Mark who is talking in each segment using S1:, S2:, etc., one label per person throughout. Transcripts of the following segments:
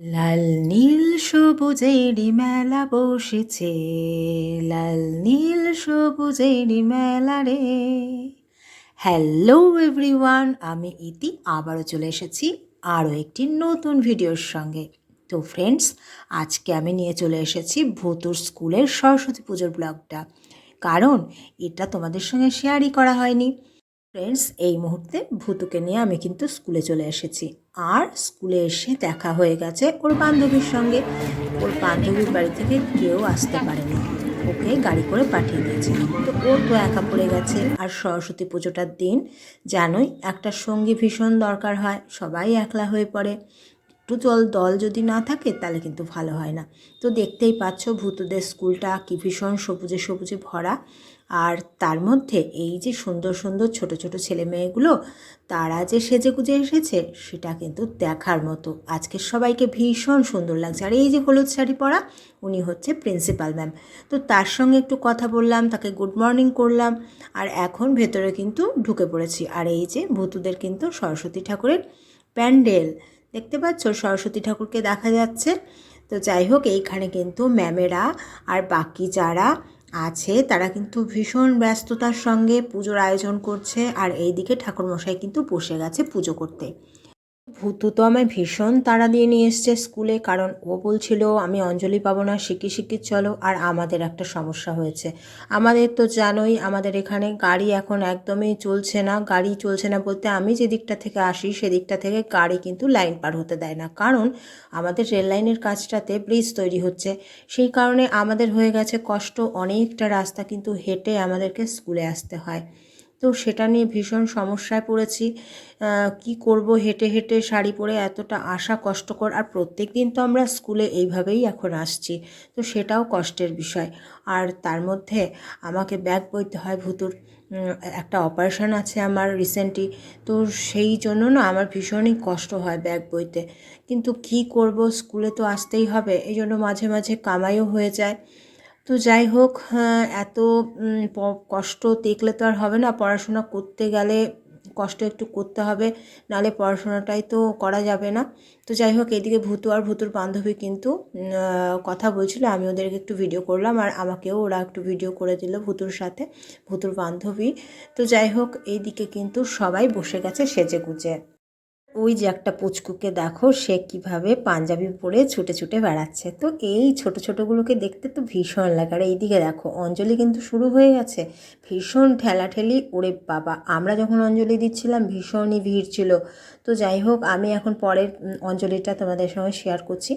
S1: লাল, নীল, সবুজেরই মেলা বসেছে। লাল, নীল, সবুজেরই মেলা রে। হ্যালো এভরিওয়ান আমি ইতি, আবারও চলে এসেছি আরও একটি নতুন ভিডিওর সঙ্গে। তো ফ্রেন্ডস আজকে আমি নিয়ে চলে এসেছি ভূতুর স্কুলের সরস্বতী পুজোর ব্লগটা। কারণ এটা তোমাদের সঙ্গে শেয়ারই করা হয়নি। ফ্রেন্ডস এই মুহূর্তে ভূতুকে নিয়ে আমি কিন্তু স্কুলে চলে এসেছি। আর স্কুলে এসে দেখা হয়ে গেছে ওর বান্ধবীর সঙ্গে। ওর বান্ধবীর বাড়ি থেকে কেউ আসতে পারেনি। ওকে গাড়ি করে পাঠিয়ে দিয়েছে তো ও তো একা পড়ে গেছে। আর সরস্বতী পুজোটার দিন, জানোই, একটা সঙ্গী ভীষণ দরকার হয়। সবাই একলা হয়ে পড়ে। একটু জল দল যদি না থাকে, তাহলে কিন্তু ভালো হয় না। তো দেখতেই পাচ্ছ ভূতদের স্কুলটা কি ভীষণ সবুজে সবুজে ভরা। আর তার মধ্যে এই যে সুন্দর সুন্দর ছোট ছোট ছেলে মেয়েগুলো তারা যে সেজে গুজে এসেছে, সেটা কিন্তু দেখার মতো। আজকে সবাইকে ভীষণ সুন্দর লাগছে। আর এই যে হলুদ শাড়ি পরা, উনি হচ্ছে প্রিন্সিপাল ম্যাম। তো তার সঙ্গে একটু কথা বললাম, তাকে গুড মর্নিং করলাম, আর এখন ভেতরে কিন্তু ঢুকে পড়েছি। আর এই যে ভূতুদের কিন্তু সরস্বতী ঠাকুরের প্যান্ডেল। দেখতে পাচ্ছ? সরস্বতী ঠাকুরকে দেখা যাচ্ছে। তো যাই হোক, এইখানে কিন্তু ম্যামেরা আর বাকি যারা আছে, তারা কিন্তু ভীষণ ব্যস্ততার সঙ্গে পুজোর আয়োজন করছে, আর এইদিকে ঠাকুরমশাই কিন্তু বসে গেছে পুজো করতে। ভূতু তো আমায় ভীষণ তাড়া দিয়ে নিয়ে এসছে স্কুলে, কারণ ও বলছিল, আমি অঞ্জলি পাবো না, শিখি শিখি, চলো। আর আমাদের একটা সমস্যা হয়েছে। আমাদের তো জানোই, আমাদের এখানে গাড়ি এখন একদমই চলছে না। গাড়ি চলছে না বলতে আমি যে দিকটা থেকে আসি, সেদিকটা থেকে গাড়ি কিন্তু লাইন পার হতে দেয় না। কারণ আমাদের রেল লাইনের কাজটাতে ব্রিজ তৈরি হচ্ছে। সেই কারণে আমাদের হয়ে গেছে কষ্ট, অনেকটা রাস্তা কিন্তু হেঁটে আমাদেরকে স্কুলে আসতে হয়। তো সেটা নিয়ে ভীষণ সমস্যায় পড়েছি। কি করব হেঁটে হেঁটে শাড়ি পরে এতটা আসা কষ্টকর। আর প্রত্যেক দিন তো আমরা স্কুলে এইভাবেই এখন আসছি। তো সেটাও কষ্টের বিষয়। আর তার মধ্যে আমাকে ব্যাগ বইতে হয় ভুতুর। একটা অপারেশন আছে আমার রিসেন্টলি। তো সেই জন্য না আমার ভীষণই কষ্ট হয় ব্যাগ বইতে। কিন্তু কি করব স্কুলে তো আসতেই হবে। এই জন্য মাঝে মাঝে কামাইও হয়ে যায়। তো যাই হোক এত কষ্ট দেখলে তো আর হবে না। পড়াশোনা করতে গেলে কষ্ট একটু করতে হবে নালে পড়াশোনাটাই তো করা যাবে না। তো যাই হোক, এদিকে ভূতু আর ভূতুর বান্ধবী কিন্তু কথা বলছিল, আমি ওদেরকে একটু ভিডিও করলাম, আর আমাকেও ওরা একটু ভিডিও করে দিল ভূতুর সাথে, ভূতুর বান্ধবী। তো যাই হোক এইদিকে কিন্তু সবাই বসে গেছে সেজে গুজে ওই যে একটা পুচকুকে দেখো, সে কীভাবে পাঞ্জাবি পরে ছুটে ছুটে বেড়াচ্ছে। তো এই ছোট ছোটোগুলোকে দেখতে তো ভীষণ লাগে। আর এইদিকে দেখো, অঞ্জলি কিন্তু শুরু হয়ে গেছে। ভীষণ ঠেলাঠেলি, ওরে বাবা, আমরা যখন অঞ্জলি দিচ্ছিলাম, ভীষণই ভিড় ছিল। তো যাই হোক, আমি এখন পরের অঞ্জলিটা তোমাদের সঙ্গে শেয়ার করছি।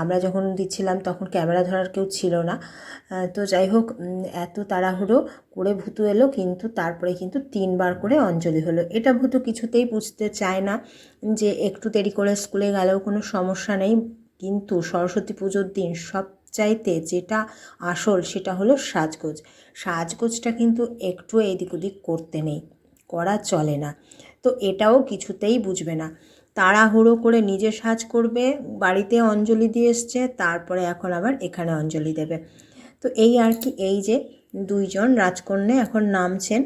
S1: আমরা যখন দিচ্ছিলাম তখন ক্যামেরা ধরার কেউ ছিল না। তো যাই হোক এত তাড়াহুড়ো করে ভূতু এলো কিন্তু তারপরে কিন্তু তিনবার করে অঞ্জলি হলো। এটা ভূতু কিছুতেই বুঝতে চায় না যে একটু দেরি করে স্কুলে গেলেও কোনো সমস্যা নেই। কিন্তু সরস্বতী পুজোর দিন সব চাইতে যেটা আসল সেটা হলো সাজগোজ। সাজগোজটা কিন্তু একটু এদিক ওদিক করতে নেই, করা চলে না। তো এটাও কিছুতেই বুঝবে না। তাড়াহুড়ো করে নিজে সাজ করবে, বাড়িতে অঞ্জলি দিয়ে এসছে, তারপরে এখন আবার এখানে অঞ্জলি দেবে। তো এই আর কি, এই যে দুইজন রাজকন্যা এখন নামছেন,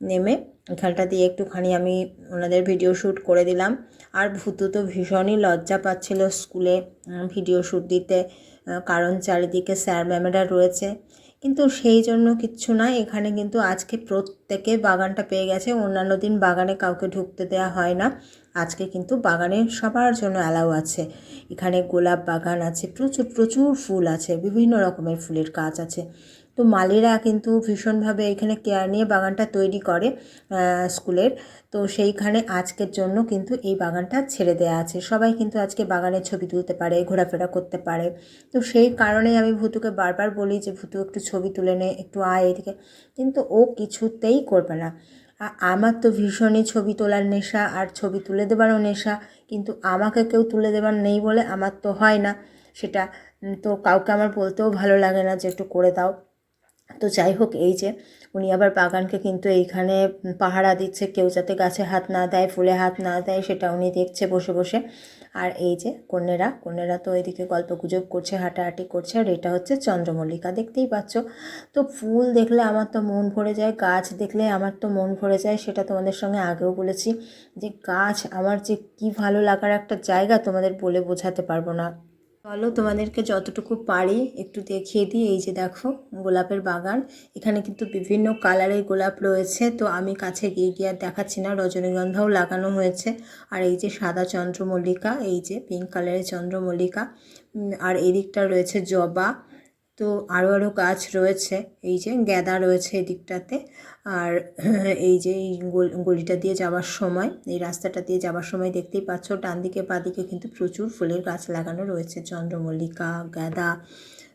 S1: নেমে এখানটা দিয়ে একটুখানি আমি ওনাদের ভিডিও শ্যুট করে দিলাম। আর ভূতু তো ভীষণই লজ্জা পাচ্ছিল স্কুলে ভিডিও শ্যুট দিতে কারণ চারিদিকে স্যার ম্যামেরা রয়েছে। কিন্তু সেই জন্য কিচ্ছু না। এখানে কিন্তু আজকে প্রত্যেকে বাগানটা পেয়ে গেছে। অন্যান্য দিন বাগানে কাউকে ঢুকতে দেওয়া হয় না। আজকে কিন্তু বাগানে সবার জন্য অ্যালাউ আছে। এখানে গোলাপ বাগান আছে, প্রচুর প্রচুর ফুল আছে। বিভিন্ন রকমের ফুলের গাছ আছে। তো মালিরা কিন্তু ভীষণভাবে এখানে কেয়ার নিয়ে বাগানটা তৈরি করে স্কুলের। তো সেইখানে আজকের জন্য কিন্তু এই বাগানটা ছেড়ে দেওয়া আছে। সবাই কিন্তু আজকে বাগানের ছবি তুলতে পারে, ঘোরাফেরা করতে পারে। তো সেই কারণেই আমি ভুতুকে বারবার বলি যে, ভুতু, একটু ছবি তুলে নে, একটু আয় এদিকে। কিন্তু ও কিছুতেই করবে না। আমার তো ভীষণই ছবি তোলার নেশা, আর ছবি তুলে দেবারও নেশা। কিন্তু আমাকে কেউ তুলে দেবার নেই বলে আমার তো হয় না সেটা। তো কাউকে আমার বলতেও ভালো লাগে না যে, একটু করে দাও। তো যাই হোক, এই যে উনি আবার বাগানকে কিন্তু এইখানে পাহারা দিচ্ছে, কেউ যাতে গাছে হাত না দেয়, ফুলে হাত না দেয়, সেটা উনি দেখছে বসে বসে। আর এই যে কন্যেরা কন্যেরা তো এদিকে গল্প গুজব করছে, হাঁটাহাঁটি করছে, আর এটা হচ্ছে চন্দ্রমল্লিকা, দেখতেই পাচ্ছ। তো ফুল দেখলে আমার তো মন ভরে যায়, গাছ দেখলে আমার তো মন ভরে যায়, সেটা তোমাদের সঙ্গে আগেও বলেছি যে গাছ, আমার যে কি ভালো লাগার একটা জায়গা তোমাদের বলে বোঝাতে পারব না। চলো তোমাদেরকে যতটুকু পারি একটু দেখিয়ে দিই। এই যে দেখো, গোলাপের বাগান। এখানে কিন্তু বিভিন্ন কালারের গোলাপ রয়েছে। তো আমি কাছে গিয়ে গিয়ে আর দেখাচ্ছি না। রজনীগন্ধাও লাগানো হয়েছে। আর এই যে সাদা চন্দ্রমল্লিকা, এই যে পিঙ্ক কালারের চন্দ্রমল্লিকা। আর এদিকটা রয়েছে জবা। তো আরও আরও গাছ রয়েছে। এই যে গ্যাদা রয়েছে এদিকটাতে। আর এই যে এই গল- গলিটা দিয়ে যাওয়ার সময়, এই রাস্তাটা দিয়ে যাওয়ার সময় দেখতেই পাচ্ছ ডান দিকে বাদিকে কিন্তু প্রচুর ফুলের গাছ লাগানো রয়েছে। চন্দ্রমল্লিকা, গাঁদা।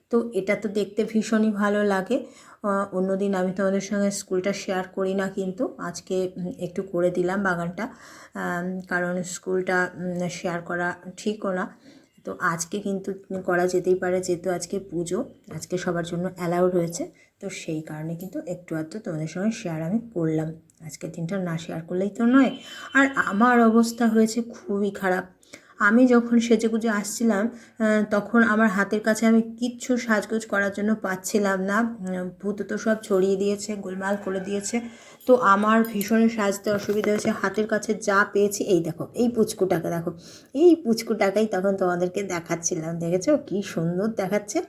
S1: তো এটা তো দেখতে ভীষণই ভালো লাগে। অন্যদিন আমি তোমাদের সঙ্গে স্কুলটা শেয়ার করি না কিন্তু, আজকে একটু করে দিলাম বাগানটা। কারণ স্কুলটা শেয়ার করা ঠিকও না। তো আজকে কিন্তু করা যেতেই পারে, যেহেতু আজকে পুজো, আজকে সবার জন্য অ্যালাউ রয়েছে। তো সেই কারণে কিন্তু একটু আধটু তোমাদের সঙ্গে শেয়ার আমি করলাম। আজকের দিনটা না শেয়ার করলেই তো নয়। আর আমার অবস্থা হয়েছে খুবই খারাপ। আমি যখন সেজেগুজে আসছিলাম তখন আমার হাতের কাছে আমি কিচ্ছু সাজগোজ করার জন্য পাচ্ছিলাম না। ভূত তো সব ছড়িয়ে দিয়েছে, গোলমাল করে দিয়েছে। তো আমার ভীষণ সাজতে অসুবিধা হয়েছে। হাতের কাছে যা পেয়েছি, এই দেখো, এই পুচকুটাকে দেখো। এই পুচকুটাকেই তখন তোমাদেরকে দেখাচ্ছিলাম, দেখেছ? কি সুন্দর দেখাচ্ছে।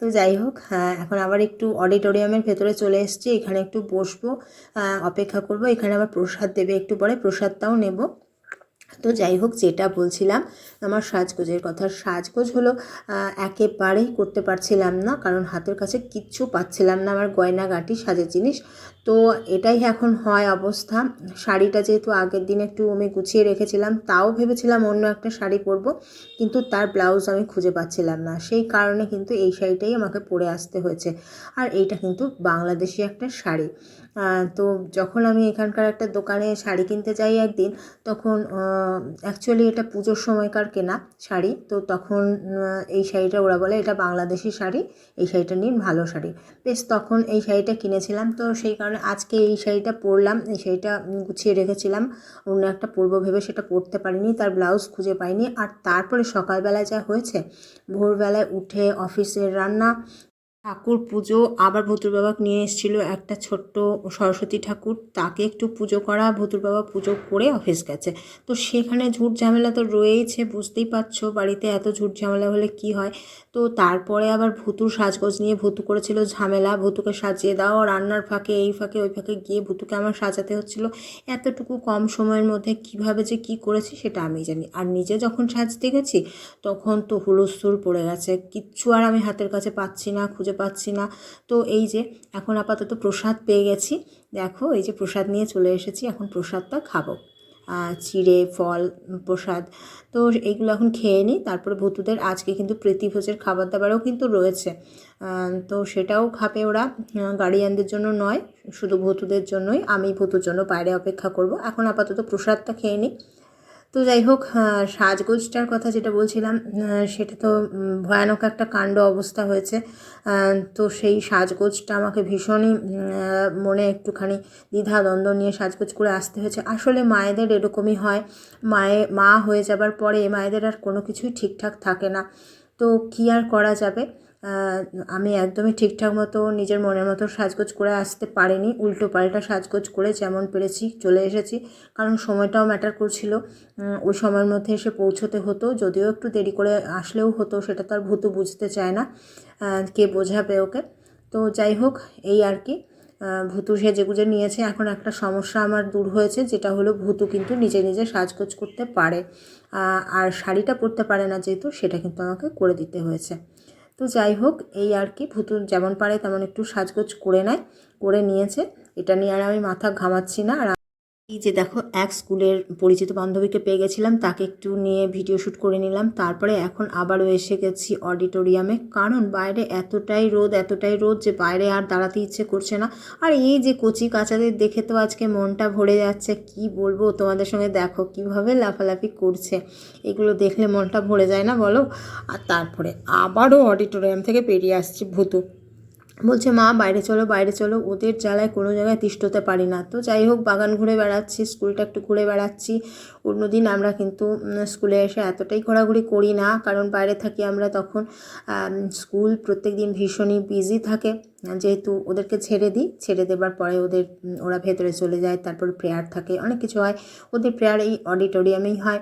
S1: তো যাই হোক হ্যাঁ এখন আবার একটু অডিটোরিয়ামের ভেতরে চলে এসেছি। এখানে একটু বসবো অপেক্ষা করব। এখানে আবার প্রসাদ দেবে একটু পরে। প্রসাদটাও নেব। তো যাই হোক, যেটা বলছিলাম, আমার সাজগোজের কথা। সাজগোজ হলো একেবারেই করতে পারছিলাম না, কারণ হাতের কাছে কিচ্ছু পাচ্ছিলাম না আমার গয়নাগাটি, সাজের জিনিস। তো এটাই এখন হয় অবস্থা। শাড়িটা যেহেতু আগের দিন একটু আমি গুছিয়ে রেখেছিলাম, তাও ভেবেছিলাম অন্য একটা শাড়ি পরবো, কিন্তু তার ব্লাউজ আমি খুঁজে পাচ্ছিলাম না। সেই কারণে কিন্তু এই শাড়িটাই আমাকে পরে আসতে হয়েছে। আর এইটা কিন্তু বাংলাদেশি একটা শাড়ি। তো যখন আমি এখানকার একটা দোকানে শাড়ি কিনতে যাই একদিন, তখন অ্যাকচুয়ালি এটা পুজোর সময়কার কেনা শাড়ি। তো তখন এই শাড়িটা ওরা বলে, এটা বাংলাদেশি শাড়ি, এই শাড়িটা নিন, ভালো শাড়ি। বেশ, তখন এই শাড়িটা কিনেছিলাম। তো সেই কারণে আজকে এই শাড়িটা পরলাম। এই শাড়িটা গুছিয়ে রেখেছিলাম। অন্য একটা পরবো ভেবে সেটা পরতে পারিনি, তার ব্লাউজ খুঁজে পাইনি। আর তারপরে সকালবেলায় যা হয়েছে, ভোরবেলায় উঠে অফিসের রান্না ঠাকুর পুজো আবার ভুতুর বাবা নিয়ে এসেছিল একটা ছোট্ট সরস্বতী ঠাকুর। তাকে একটু পুজো করা ভুতুর বাবা পুজো করে অফিস গেছে। তো সেখানে ঝুট ঝামেলা তো রয়েইছে, বুঝতেই পারছ বাড়িতে এত ঝুট ঝামেলা হলে কি হয়? তো তারপরে আবার ভুতুর সাজগোজ নিয়ে ভুতু করেছিল ঝামেলা, ভুতুকে সাজিয়ে দাও, রান্নার ফাঁকে, এই ফাঁকে, ওই ফাঁকে গিয়ে ভুতুকে আমার সাজাতে হচ্ছিল। এতটুকু কম সময়ের মধ্যে কীভাবে যে কি করেছি সেটা আমি জানি। আর নিজে যখন সাজতে গেছি, তখন তো হুলস্থুল পড়ে গেছে। কিচ্ছু আর আমি হাতের কাছে পাচ্ছি না, খুঁজে পাচ্ছি না। তো এই যে এখন আপাতত প্রসাদ পেয়ে গেছি। দেখো, এই যে প্রসাদ নিয়ে চলে এসেছি, এখন প্রসাদটা খাব। চিড়ে, ফল, প্রসাদ। তো এইগুলো এখন খেয়ে নিই, তারপরে ভূতুদের আজকে কিন্তু প্রীতিভোজের খাবার দাবারও কিন্তু রয়েছে। তো সেটাও খাবে ওরা। গার্ডিয়ানদের জন্য নয়, শুধু ভূতুদের জন্যই। আমি ভূতুর জন্য বাইরে অপেক্ষা করব। এখন আপাতত প্রসাদটা খেয়ে নিই। তো যাই হোক সাজগোজটার কথা যেটা বলছিলাম সেটা তো ভয়ানক একটা কাণ্ড অবস্থা হয়েছে। তো সেই সাজগোজটা আমাকে ভীষণই মনে একটুখানি দ্বিধা দ্বন্দ্ব নিয়ে সাজগোজ করে আসতে হয়েছে। আসলে মায়েদের এরকমই হয়। মায়ে, মা হয়ে যাবার পরে মায়েদের আর কোনো কিছুই ঠিকঠাক থাকে না। তো কী আর করা যাবে? আমি একদমই ঠিকঠাক মতো নিজের মনের মতো সাজগোজ করে আসতে পারিনি, উল্টো পাল্টা সাজগোজ করে যেমন পেরেছি চলে এসেছি। কারণ সময়টাও ম্যাটার করছিল। ওই সময়ের মধ্যে এসে পৌঁছতে হতো, যদিও একটু দেরি করে আসলেও হতো, সেটা তো আর ভূতু বুঝতে চায় না কে বোঝাবে ওকে। তো যাই হোক, এই আর কি। ভূতু সেজে গুজে নিয়েছে। এখন একটা সমস্যা আমার দূর হয়েছে, যেটা হলো ভূতু কিন্তু নিজে নিজে সাজগোজ করতে পারে। আর শাড়িটা পরতে পারে না যেহেতু, সেটা কিন্তু আমাকে করে দিতে হয়েছে। তো যাই হোক, এই আর কি ভুতুর যেমন পারে তেমন একটু সাজগোজ করে নেয়, করে নিয়েছে। এটা নিয়ে আর আমি মাথা ঘামাচ্ছি না আর এই যে দেখো, এক স্কুলের পরিচিত বান্ধবীকে পেয়ে গেছিলাম, তাকে একটু নিয়ে ভিডিও শ্যুট করে নিলাম। তারপরে এখন আবারও এসে গেছি অডিটোরিয়ামে। কারণ বাইরে এতটাই রোদ এতটাই রোদ যে বাইরে আর দাঁড়াতে ইচ্ছে করছে না। আর এই যে কচি কাচাদের দেখে তো আজকে মনটা ভরে যাচ্ছে। কি বলব, তোমাদের সঙ্গে দেখো কীভাবে লাফালাফি করছে। এগুলো দেখলে মনটা ভরে যায় না বলো? আর তারপরে আবারও অডিটোরিয়াম থেকে বেরিয়ে আসছি ভূতু। বলছে, মা, বাইরে চলো বাইরে চলো, ওদের জ্বালায় কোনো জায়গায় তিষ্ঠতে পারি না। তো যাই হোক, বাগান ঘুরে বেড়াচ্ছি, স্কুলটা একটু ঘুরে বেড়াচ্ছি। অন্যদিন আমরা কিন্তু স্কুলে এসে এতটাই ঘোরাঘুরি করি না, কারণ বাইরে থাকি আমরা তখন স্কুল প্রত্যেক দিন ভীষণই বিজি থাকে। যেহেতু ওদেরকে ছেড়ে দিই, ছেড়ে দেবার পরে ওদের ওরা ভেতরে চলে যায়, তারপর প্রেয়ার থাকে, অনেক কিছু হয়। ওদের প্রেয়ার এই অডিটোরিয়ামেই হয়।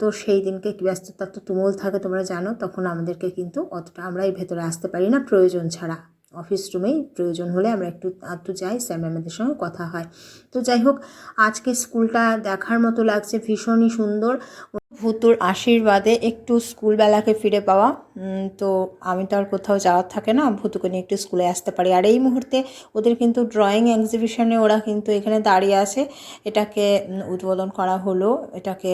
S1: তো সেই দিনকে ব্যস্ততা তো তুমুল থাকে, তোমরা জানো, তখন আমাদেরকে কিন্তু অতটা আমরা এই ভেতরে আসতে পারি না, প্রয়োজন ছাড়া। অফিস রুমেই প্রয়োজন হলে আমরা একটু আধটু যাই, স্যার ম্যামেদের সঙ্গে কথা হয়। তো যাই হোক, আজকে স্কুলটা দেখার মতো লাগছে, ভীষণই সুন্দর। ভূতুর আশীর্বাদে একটু স্কুলবেলাকে ফিরে পাওয়া তো আমি তো আর কোথাও যাওয়ার থাকে না, ভূতুকে নিয়ে একটু স্কুলে আসতে পারি। আর এই মুহূর্তে ওদের কিন্তু ড্রয়িং এক্সিবিশনে ওরা কিন্তু এখানে দাঁড়িয়ে আছে। এটাকে উদ্বোধন করা হলো, এটাকে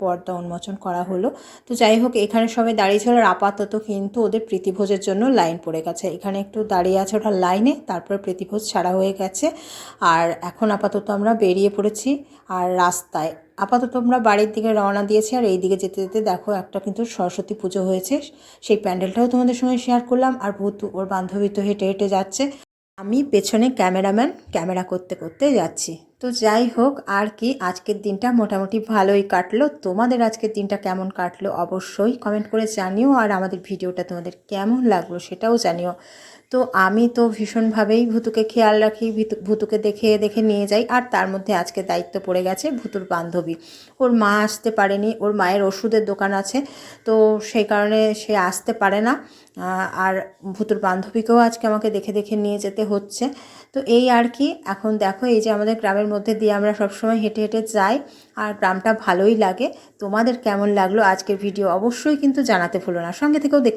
S1: পর্দা উন্মোচন করা হলো। তো যাই হোক, এখানে সবাই দাঁড়িয়ে ছিল আর আপাতত কিন্তু ওদের প্রীতিভোজের জন্য লাইন পড়ে গেছে। এখানে একটু দাঁড়িয়ে আছে ওটা লাইনে, তারপর প্রীতিভোজ ছাড়া হয়ে গেছে। আর এখন আপাতত আমরা বেরিয়ে পড়েছি, আর রাস্তায় আপাতত আমরা বাড়ির দিকে রওনা দিয়েছি, আর এই দিকে যেতে যেতে দেখো একটা কিন্তু সরস্বতী পুজো হয়েছে। সেই প্যান্ডেলটাও তোমাদের সঙ্গে শেয়ার করলাম, আর ভূতু ওর বান্ধবী তো হেঁটে হেঁটে যাচ্ছে। আমি পেছনে ক্যামেরাম্যান ক্যামেরা করতে করতে যাচ্ছি। তো যাই হোক, আর কি, আজকের দিনটা মোটামুটি ভালোই কাটলো। তোমাদের আজকের দিনটা কেমন কাটলো অবশ্যই কমেন্ট করে জানিও, আর আমাদের ভিডিওটা তোমাদের কেমন লাগল সেটাও জানিও। তো আমি তো ভীষণভাবেই ভুতুকে খেয়াল রাখি, ভিতু- ভুতুকে দেখে দেখে নিয়ে যাই। আর তার মধ্যে আজকে দায়িত্ব পড়ে গেছে ভুতুর বান্ধবী। ওর মা আসতে পারেনি, ওর মায়ের ওষুধের দোকান আছে, তো সেই কারণে সে আসতে পারে না। আর ভুতুর বান্ধবীকেও আজকে আমাকে দেখে দেখে নিয়ে যেতে হচ্ছে। তো এই আর কি, এখন দেখো এই যে আমাদের গ্রামের মধ্যে দিয়ে আমরা সবসময় হেঁটে হেঁটে যাই, আর গ্রামটা ভালোই লাগে। তোমাদের কেমন লাগল আজকের ভিডিও অবশ্যই কিন্তু জানাতে ভুলো না। সঙ্গে থেকেও দেখ